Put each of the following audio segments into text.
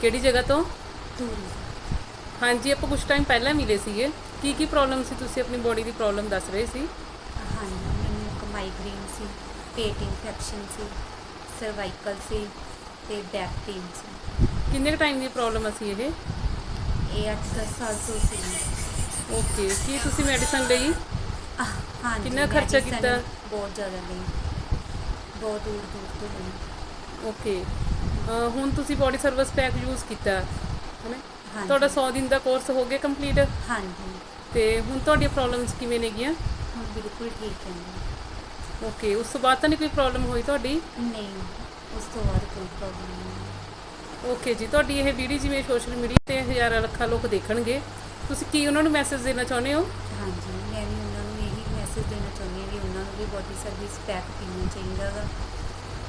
ਕਿਹੜੀ ਜਗ੍ਹਾ ਤੋਂ ਧੂਰੀ ਹਾਂਜੀ ਆਪਾਂ ਕੁਝ ਟਾਈਮ ਪਹਿਲਾਂ ਮਿਲੇ ਸੀਗੇ ਕੀ ਕੀ ਪ੍ਰੋਬਲਮ ਸੀ ਤੁਸੀਂ ਆਪਣੀ ਬੋਡੀ ਦੀ ਪ੍ਰੋਬਲਮ ਦੱਸ ਰਹੇ ਸੀ ਹਾਂਜੀ ਮੈਨੂੰ ਇੱਕ ਮਾਈਗ੍ਰੇਨ ਸੀ ਪੇਟ ਇਨਫੈਕਸ਼ਨ ਸੀ ਸਰਵਾਈਕਲ ਸੀ ਤੇ ਬੈਕ ਪੇਨ ਸੀ ਕਿੰਨੇ ਟਾਈਮ ਦੀ ਪ੍ਰੋਬਲਮ ਸੀ ਇਹ ਇਹ 8-10 ਸਾਲ ਤੋਂ ਸੀ ਓਕੇ ਕੀ ਤੁਸੀਂ ਮੈਡੀਸਨ ਲਈ ਆਹ, ਹਾਂਜੀ ਕਿੰਨਾ ਖਰਚਾ medicine ਕੀਤਾ? ਬਹੁਤ ਜ਼ਿਆਦਾ ਲਈ ਬਹੁਤ ਦੂਰ ਦੂਰ ਤੋਂ ਲਈ ਓਕੇ ਅਹ ਹੁਣ ਤੁਸੀਂ ਬੋਡੀ ਸਰਵਿਸ ਪੈਕ ਯੂਜ਼ ਕੀਤਾ ਹੈ। ਤੁਹਾਡਾ 100 ਦਿਨ ਦਾ ਕੋਰਸ ਹੋ ਗਿਆ ਕੰਪਲੀਟ ਹਾਂਜੀ। ਤੇ ਹੁਣ ਤੁਹਾਡੀਆਂ ਪ੍ਰੋਬਲਮਸ ਕਿਵੇਂ ਨੇਗੀਆਂ? ਹੁਣ ਬਿਲਕੁਲ ਠੀਕ ਹੈ। ਓਕੇ ਉਸ ਤੋਂ ਬਾਅਦ ਤਾਂ ਨਹੀਂ ਕੋਈ ਪ੍ਰੋਬਲਮ ਹੋਈ ਤੁਹਾਡੀ? ਨਹੀਂ ਉਸ ਤੋਂ ਬਾਅਦ ਕੋਈ ਪ੍ਰੋਬਲਮ ਨਹੀਂ। ਓਕੇ ਜੀ ਤੁਹਾਡੀ ਇਹ ਵੀਡੀਓ ਜਿਵੇਂ ਸੋਸ਼ਲ ਮੀਡੀਆ ਤੇ ਹਜ਼ਾਰਾਂ ਲੱਖਾਂ ਲੋਕ ਦੇਖਣਗੇ ਤੁਸੀਂ ਕੀ ਉਹਨਾਂ ਨੂੰ ਮੈਸੇਜ ਦੇਣਾ ਚਾਹੁੰਦੇ ਹੋ? ਹਾਂਜੀ ਮੈਂ ਵੀ ਉਹਨਾਂ ਨੂੰ ਇਹੀ ਮੈਸੇਜ ਦੇਣਾ ਚਾਹੁੰਦੀ ਹਾਂ ਵੀ ਉਹਨਾਂ ਨੂੰ ਵੀ ਬੋਡੀ ਸਰਵਿਸ ਪੈਕ ਪੀਣਾ ਚਾਹੀਦਾ ਵਾ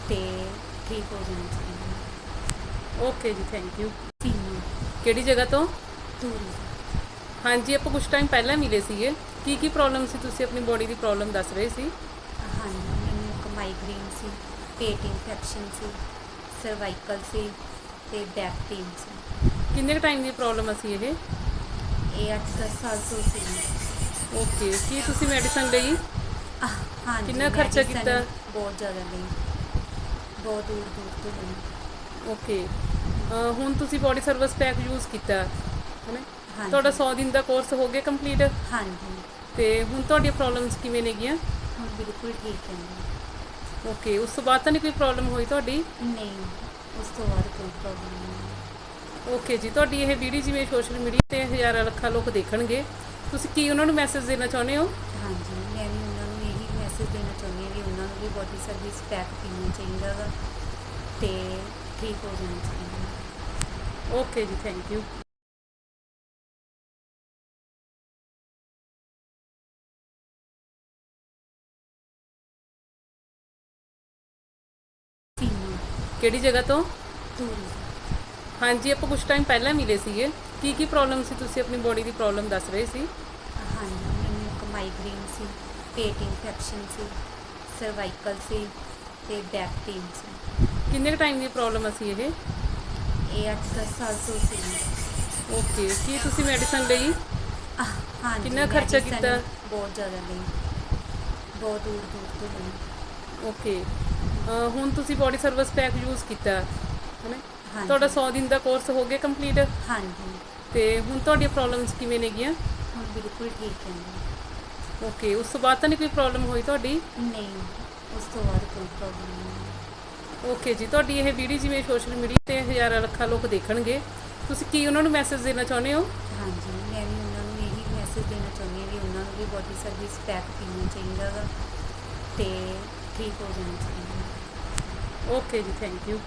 ਤੇ ਠੀਕ ਹੋ ਜਾਣਾ ਚਾਹੀਦਾ। ਓਕੇ ਜੀ ਥੈਂਕ ਯੂ ਸੀਮਾ ਕਿਹੜੀ ਜਗ੍ਹਾ ਤੋਂ ਧੂਰੀ ਹਾਂਜੀ ਆਪਾਂ ਕੁਝ ਟਾਈਮ ਪਹਿਲਾਂ ਮਿਲੇ ਸੀਗੇ ਕੀ ਕੀ ਪ੍ਰੋਬਲਮ ਸੀ ਤੁਸੀਂ ਆਪਣੀ ਬੋਡੀ ਦੀ ਪ੍ਰੋਬਲਮ ਦੱਸ ਰਹੇ ਸੀ ਹਾਂਜੀ ਮੈਨੂੰ ਇੱਕ ਮਾਈਗ੍ਰੇਨ ਸੀ ਪੇਟ ਇਨਫੈਕਸ਼ਨ ਸੀ ਸਰਵਾਈਕਲ ਸੀ ਤੇ ਬੈਕ ਪੇਨ ਸੀ ਕਿੰਨੇ ਟਾਈਮ ਦੀ ਪ੍ਰੋਬਲਮ ਸੀ ਇਹ ਇਹ 8-10 ਸਾਲ ਤੋਂ ਸੀ ਓਕੇ ਕੀ ਤੁਸੀਂ ਮੈਡੀਸਨ ਲਈ ਆਹ, ਹਾਂਜੀ ਕਿੰਨਾ ਖਰਚਾ medicine ਕੀਤਾ? ਬਹੁਤ ਜ਼ਿਆਦਾ ਲਈ ਬਹੁਤ ਦੂਰ ਦੂਰ ਤੋਂ ਲਈ ਓਕੇ। ਹੁਣ ਤੁਸੀਂ ਬੋਡੀ ਸਰਵਿਸ ਪੈਕ ਯੂਜ਼ ਕੀਤਾ ਹੈ ਨਾ ਹਾਂਜੀ। ਤੁਹਾਡਾ 100 ਦਿਨ ਦਾ ਕੋਰਸ ਹੋ ਗਿਆ ਕੰਪਲੀਟ ਹਾਂਜੀ। ਤੇ ਹੁਣ ਤੁਹਾਡੀਆਂ ਪ੍ਰੋਬਲਮਸ ਕਿਵੇਂ ਨੇਗੀਆਂ? ਹੁਣ ਬਿਲਕੁਲ ਠੀਕ ਹੈ ਜੀ। ਓਕੇ ਉਸ ਤੋਂ ਬਾਅਦ ਤਾਂ ਨਹੀਂ ਕੋਈ ਪ੍ਰੋਬਲਮ ਹੋਈ ਤੁਹਾਡੀ? ਨਹੀਂ ਉਸ ਤੋਂ ਬਾਅਦ ਕੋਈ ਪ੍ਰੋਬਲਮ ਨਹੀਂ। ਓਕੇ ਜੀ ਤੁਹਾਡੀ ਇਹ ਵੀਡੀਓ ਜਿਵੇਂ ਸੋਸ਼ਲ ਮੀਡੀਆ ਤੇ ਹਜ਼ਾਰਾਂ ਲੱਖਾਂ ਲੋਕ ਦੇਖਣਗੇ ਤੁਸੀਂ ਕੀ ਉਹਨਾਂ ਨੂੰ ਮੈਸੇਜ ਦੇਣਾ ਚਾਹੁੰਦੇ ਹੋ? ਹਾਂਜੀ ਮੈਂ ਵੀ ਉਹਨਾਂ ਨੂੰ ਇਹੀ ਮੈਸੇਜ ਦੇਣਾ ਚਾਹੁੰਦੀ ਹਾਂ ਵੀ ਉਹਨਾਂ ਨੂੰ ਵੀ ਬੋਡੀ ਸਰਵਿਸ ਪੈਕ ਪੀਣਾ ਚਾਹੀਦਾ ਵਾ ਤੇ ਠੀਕ ਹੋ ਜਾਣਾ ਚਾਹੀਦਾ ਓਕੇ ਜੀ ਥੈਂਕ ਯੂ ਸੀਮਾ ਕਿਹੜੀ ਜਗ੍ਹਾ ਤੋਂ ਧੂਰੀ ਹਾਂਜੀ ਆਪਾਂ ਕੁਝ ਟਾਈਮ ਪਹਿਲਾਂ ਮਿਲੇ ਸੀਗੇ ਕੀ ਕੀ ਪ੍ਰੋਬਲਮ ਸੀ ਤੁਸੀਂ ਆਪਣੀ ਬੋਡੀ ਦੀ ਪ੍ਰੋਬਲਮ ਦੱਸ ਰਹੇ ਸੀ ਹਾਂਜੀ ਮੈਨੂੰ ਇੱਕ ਮਾਈਗ੍ਰੇਨ ਸੀ ਪੇਟ ਇਨਫੈਕਸ਼ਨ ਸੀ ਸਰਵਾਈਕਲ ਸੀ ਤੇ ਬੈਕ ਪੇਨ ਸੀ ਕਿੰਨੇ ਟਾਈਮ ਦੀ ਪ੍ਰੋਬਲਮ ਸੀ ਇਹ? ਇਹ 8-10 ਸਾਲ ਤੋਂ ਸੀ। ਓਕੇ ਕੀ ਤੁਸੀਂ ਮੈਡੀਸਨ ਲਈ? ਹਾਂਜੀ ਕਿੰਨਾ ਖਰਚਾ ਕੀਤਾ? ਬਹੁਤ ਜ਼ਿਆਦਾ ਲਈ। ਬਹੁਤ ਦੂਰ ਦੂਰ ਤੋਂ ਲਈ। ਓਕੇ ਹੁਣ ਤੁਸੀਂ ਬੋਡੀ ਸਰਵਿਸ ਪੈਕ ਯੂਜ਼ ਕੀਤਾ ਹੈ। ਤੁਹਾਡਾ 100 ਦਿਨ ਦਾ ਕੋਰਸ ਹੋ ਗਿਆ ਕੰਪਲੀਟ ਹਾਂਜੀ। ਤੇ ਹੁਣ ਤੁਹਾਡੀਆਂ ਪ੍ਰੋਬਲਮਸ ਕਿਵੇਂ ਨੇਗੀਆਂ? ਹੁਣ ਬਿਲਕੁਲ ਠੀਕ ਹੈ। ਓਕੇ ਉਸ ਤੋਂ ਬਾਅਦ ਤਾਂ ਨਹੀਂ ਕੋਈ ਪ੍ਰੋਬਲਮ ਹੋਈ ਤੁਹਾਡੀ? ਨਹੀਂ ਉਸ ਤੋਂ ਬਾਅਦ ਕੋਈ ਪ੍ਰੋਬਲਮ ਨਹੀਂ। ਓਕੇ ਜੀ ਤੁਹਾਡੀ ਇਹ ਵੀਡੀਓ ਜਿਵੇਂ ਸੋਸ਼ਲ ਮੀਡੀਆ ਤੇ ਹਜ਼ਾਰਾਂ ਲੱਖਾਂ ਲੋਕ ਦੇਖਣਗੇ ਤੁਸੀਂ ਕੀ ਉਹਨਾਂ ਨੂੰ ਮੈਸੇਜ ਦੇਣਾ ਚਾਹੁੰਦੇ ਹੋ? ਹਾਂਜੀ ਮੈਂ ਵੀ ਉਹਨਾਂ ਨੂੰ ਇਹੀ ਮੈਸੇਜ ਦੇਣਾ ਚਾਹੁੰਦੀ ਹਾਂ ਵੀ ਉਹਨਾਂ ਨੂੰ ਵੀ ਬੋਡੀ ਸਰਵਿਸ ਪੈਕ ਪੀਣਾ ਚਾਹੀਦਾ ਵਾ ਤੇ ਠੀਕ ਹੋ ਜਾਣਾ ਚਾਹੀਦਾ। ਓਕੇ ਜੀ ਥੈਂਕ ਯੂ